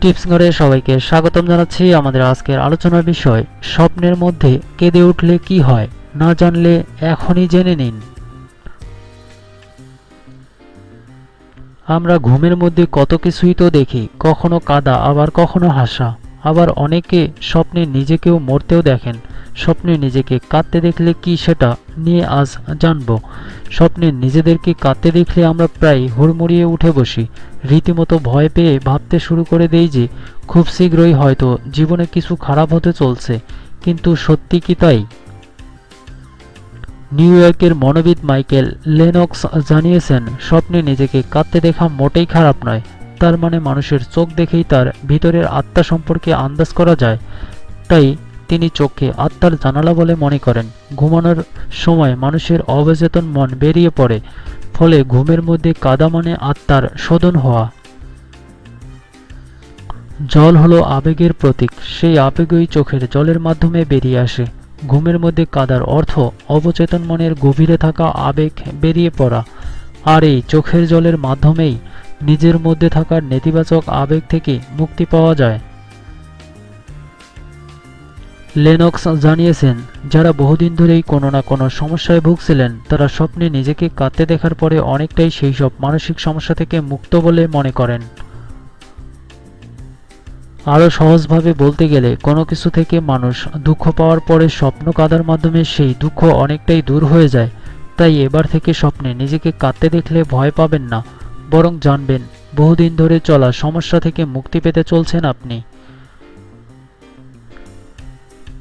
Tips ঘরে সবাইকে স্বাগতম জানাচ্ছি আমাদের আজকের আলোচনার বিষয়, স্বপ্নের মধ্যে কেঁদে উঠলে কি হয়? না জানলে এখনই জেনে নিন। আমরা ঘুমের মধ্যে কত কিছুই তো দেখি, কখনো কাদা, আবার কখনো হাসা। আবার অনেকে স্বপ্নে নিজেকেও মরতেও দেখেন। স্বপ্নে নিজেকে কাঁদতে দেখলে কি সেটা নিয়ে আজ জানব। স্বপ্নে নিজেদেরকে কাঁদতে দেখলে আমরা প্রায় হুড়মুড়িয়ে উঠে বসি। রীতিমতো ভয় পেয়ে ভাবতে শুরু করে দেই যে, খুব শীঘ্রই হয়তো জীবনে কিছু খারাপ হতে চলছে। কিন্তু সত্যি কি তাই? নিউ ইয়র্কের মনোবিদ মাইকেল লেনক্স জানিয়েছেন, স্বপ্নে নিজেকে কাঁদতে দেখা মোটেই খারাপ নয়। তার মানে মানুষের চোখ দেখেই তার ভিতরের আত্মা সম্পর্কে আন্দাজ করা যায়। তাই তিনি চোখকে আত্মার জানালা বলে মনে করেন। ঘুমানোর সময় মানুষের অবচেতন মন বেরিয়ে পড়ে, ফলে ঘুমের মধ্যে কাদা মানে আত্মার শোধন হওয়া। জল হলো আবেগের প্রতীক, সেই আবেগই চোখের জলের মাধ্যমে বেরিয়ে আসে। ঘুমের মধ্যে কাদার অর্থ অবচেতন মনের গভীরে থাকা আবেগ বেরিয়ে পড়া। আর এই চোখের জলের মাধ্যমেই নিজের মধ্যে থাকা নেতিবাচক আবেগ থেকে মুক্তি পাওয়া যায়। লেনক্স জানিয়েছেন, যারা বহুদিন ধরেই কোনো না কোনো সমস্যায় ভুগছিলেন, তারা স্বপ্নে নিজেকে কাঁদতে দেখার পরে অনেকটাই সেই সব মানসিক সমস্যা থেকে মুক্ত বলে মনে করেন। আরও সহজভাবে বলতে গেলে, কোনো কিছু থেকে মানুষ দুঃখ পাওয়ার পরে স্বপ্ন কাঁদার মাধ্যমে সেই দুঃখ অনেকটাই দূর হয়ে যায়। তাই এবার থেকে স্বপ্নে নিজেকে কাঁদতে দেখলে ভয় পাবেন না, বরং জানবেন, বহুদিন ধরে চলা সমস্যা থেকে মুক্তি পেতে চলছেন আপনি।